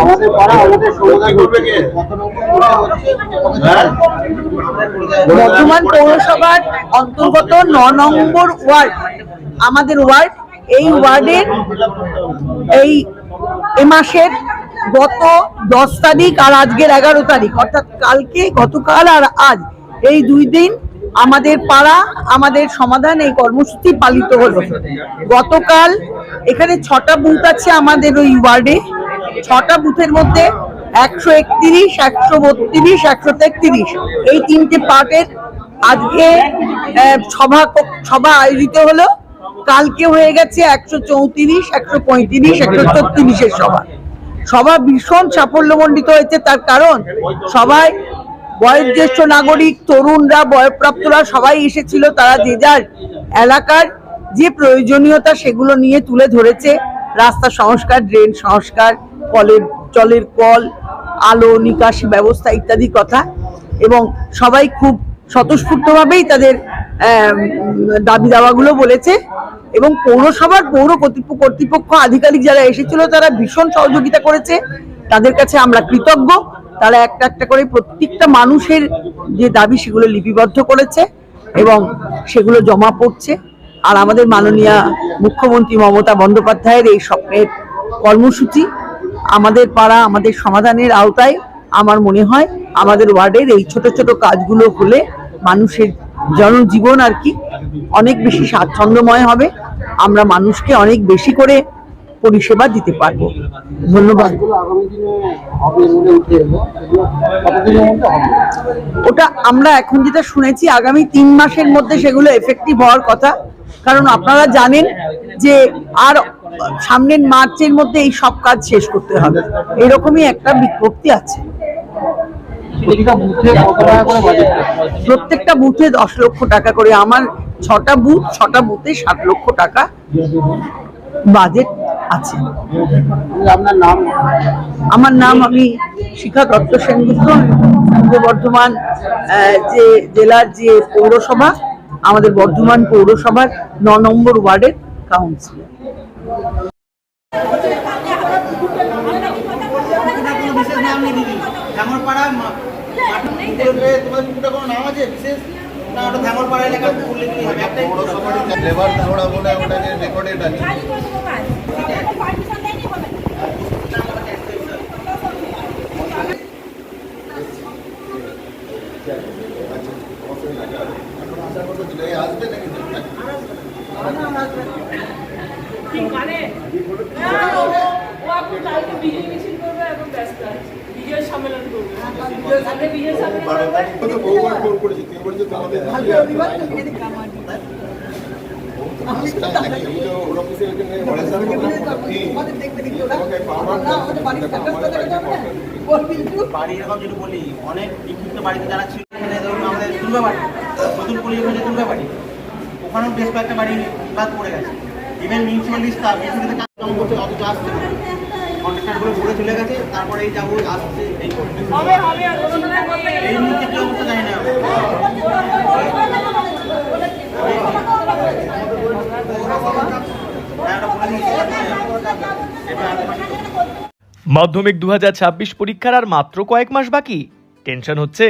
আমাদের পাড়া আমাদের হচ্ছে হ্যাঁ? বর্ধমান পৌরসভার অন্তর্গত ন নম্বর ওয়ার্ড আমাদের ওয়ার্ড এই ওয়ার্ডের এই এ মাসের গত দশ তারিখ আর আজকের এগারো তারিখ অর্থাৎ কালকে গতকাল আর আজ এই দুই দিন আমাদের পাড়া আমাদের সমাধান এই কর্মসূচি পালিত হলো। গতকাল এখানে ছটা বুথ আছে আমাদের ওই ওয়ার্ডে। ছটা বুথের মধ্যে একশো একত্রিশ, একশো বত্রিশ, একশো তেত্রিশ। এই তিনটে পার্টের আজকে সভা সভা আয়োজিত হলো। কালকে হয়ে গেছে একশো চৌত্রিশ, একশো পঁয়ত্রিশ, একশো ছত্রিশের সভা। সভা ভীষণ সাফল্যমণ্ডিত হয়েছে, তার কারণ সবাই, বয়োজ্যেষ্ঠ নাগরিক, তরুণরা, বয়প্রাপ্তরা সবাই এসেছিল, তারা যে যার এলাকার যে প্রয়োজনীয়তা সেগুলো নিয়ে তুলে ধরেছে। রাস্তা সংস্কার, ড্রেন সংস্কার কলের জলের কল, আলো, নিকাশি ব্যবস্থা ইত্যাদি কথা এবং সবাই খুব স্বতঃস্ফূর্তভাবেই তাদের দাবি দাওয়াগুলো বলেছে এবং পৌরসভার পৌর কর্তৃপ- কর্তৃপক্ষ আধিকারিক যারা এসেছিল তারা ভীষণ সহযোগিতা করেছে। তাদের কাছে আমরা কৃতজ্ঞ। তারা একটা একটা করে প্রত্যেকটা মানুষের যে দাবি সেগুলো লিপিবদ্ধ করেছে এবং সেগুলো জমা পড়ছে। আর আমাদের মাননীয় মুখ্যমন্ত্রী মমতা বন্দ্যোপাধ্যায়ের এই স্বপ্নের কর্মসূচি আমাদের পাড়া, আমাদের সমাধানের আওতায় আমার মনে হয় আমাদের ওয়ার্ডের এই ছোট ছোট কাজগুলো হলে মানুষের জনজীবন আর কি অনেক বেশি স্বাচ্ছন্দ্যময় হবে। আমরা মানুষকে অনেক বেশি করে পরিষেবা দিতে পারব। ধন্যবাদ। ওটা আমরা এখন যেটা শুনেছি, আগামী তিন মাসের মধ্যে সেগুলো এফেক্টিভ হওয়ার কথা। কারণ আপনারা জানেন যে আর সামনের মার্চের মধ্যে এই সব কাজ শেষ করতে হবে। এরকমই একটা বিজ্ঞপ্তি আছে। প্রত্যেকটা বুথে দশ লক্ষ টাকা করে। আমার ছটা বুথ ছটা বুথে ষাট লক্ষ টাকা বাজেট আছে। আপনার নাম? আমার নাম আমি শিখা দত্ত সেনগুপ্ত পূর্ব বর্ধমান যে জেলার যে পৌরসভা আমাদের বর্ধমান পৌরসভার ন নম্বর ওয়ার্ডের কাউন্সিলর ধামরপাড়া মা- তোমাদের দুটো কোনো নাম আছে বিশেষ? না ওটা ধামরপাড়া এলাকা বললে কি হবে একটাই লেবার ধাওড়া বলে ওটাকে রেকর্ডেড আছে। এই আসবে নাকি বিজয় সম্মেলন করবে। বিজয় সম্মেলন বহুবার ফোন করেছি তোমাদের বাড়ি এরকম যদি বলি অনেক বিক্ষিপ্ত বাড়িতে যারা ছিল এখানে ধরুন আমাদের দুর্গা বাড়ি নতুন পল্লী ওখানে দুর্গা বাড়ি। ওখানেও বেশ কয়েকটা বাড়ি বাদ পড়ে গেছে। ইভেন মিউনিসিপ্যালিটি স্টাফ মিউনিসিপ্যালিটি কাজ কাম করছে অত আসছে কন্ট্রাক্টারগুলো ঘুরে চলে গেছে তারপরে যাব আসছে এই মুহূর্তে কি অবস্থা জানি না। মাধ্যমিক দু হাজার ছাব্বিশ পরীক্ষার আর মাত্র কয়েক মাস বাকি। টেনশন হচ্ছে?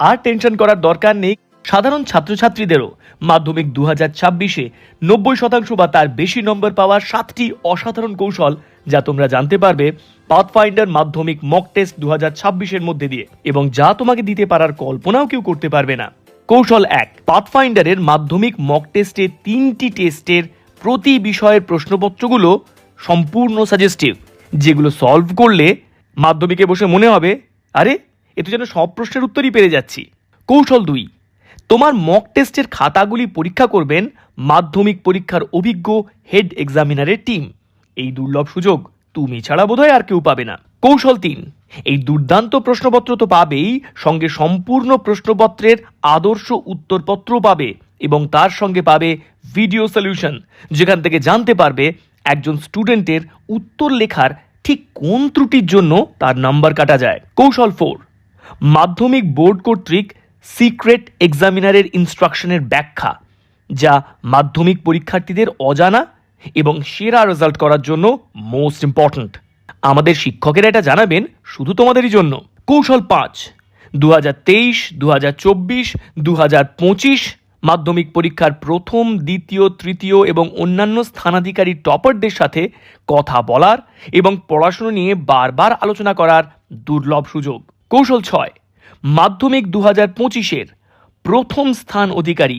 আর টেনশন করার দরকার নেই সাধারণ ছাত্রছাত্রীদেরও। মাধ্যমিক দু হাজার ছাব্বিশে নব্বই শতাংশ বা তার বেশি নম্বর পাওয়ার সাতটি অসাধারণ কৌশল যা তোমরা জানতে পারবে পাথফাইন্ডার মাধ্যমিক মক টেস্ট দু হাজার মধ্যে দিয়ে এবং যা তোমাকে দিতে পারার কল্পনাও কেউ করতে পারবে না। কৌশল এক পাথফাইন্ডারের মাধ্যমিক মক টেস্টে তিনটি টেস্টের প্রতি বিষয়ের প্রশ্নপত্রগুলো সম্পূর্ণ সাজেস্টিভ যেগুলো সলভ করলে মাধ্যমিকে বসে মনে হবে, আরে, এ তো যেন সব প্রশ্নের উত্তরই পেরে যাচ্ছি। কৌশল দুই, তোমার মক টেস্টের খাতাগুলি পরীক্ষা করবেন মাধ্যমিক পরীক্ষার অভিজ্ঞ হেড এক্সামিনারের টিম এই দুর্লভ সুযোগ তুমি ছাড়া বোধহয় আর কেউ পাবে না। কৌশল তিন, এই দুর্দান্ত প্রশ্নপত্র তো পাবেই, সঙ্গে সম্পূর্ণ প্রশ্নপত্রের আদর্শ উত্তরপত্র পাবে এবং তার সঙ্গে পাবে ভিডিও সলিউশন যেখান থেকে জানতে পারবে একজন স্টুডেন্টের উত্তর লেখার ঠিক কোন ত্রুটির জন্য তার নাম্বার কাটা যায়। কৌশল ফোর মাধ্যমিক বোর্ড কর্তৃক সিক্রেট এক্সামিনারের ইনস্ট্রাকশনের ব্যাখ্যা, যা মাধ্যমিক পরীক্ষার্থীদের অজানা এবং সেরা রেজাল্ট করার জন্য মোস্ট ইম্পর্ট্যান্ট আমাদের শিক্ষকেরা এটা জানাবেন শুধু তোমাদেরই জন্য। কৌশল পাঁচ দু হাজার তেইশ দু হাজার চব্বিশ দু হাজার পঁচিশ মাধ্যমিক পরীক্ষার প্রথম, দ্বিতীয়, তৃতীয় এবং অন্যান্য স্থানাধিকারী টপারদের সাথে কথা বলার এবং পড়াশুনো নিয়ে বারবার আলোচনা করার দুর্লভ সুযোগ। কৌশল ছয়, মাধ্যমিক দু হাজার পঁচিশের প্রথম স্থান অধিকারী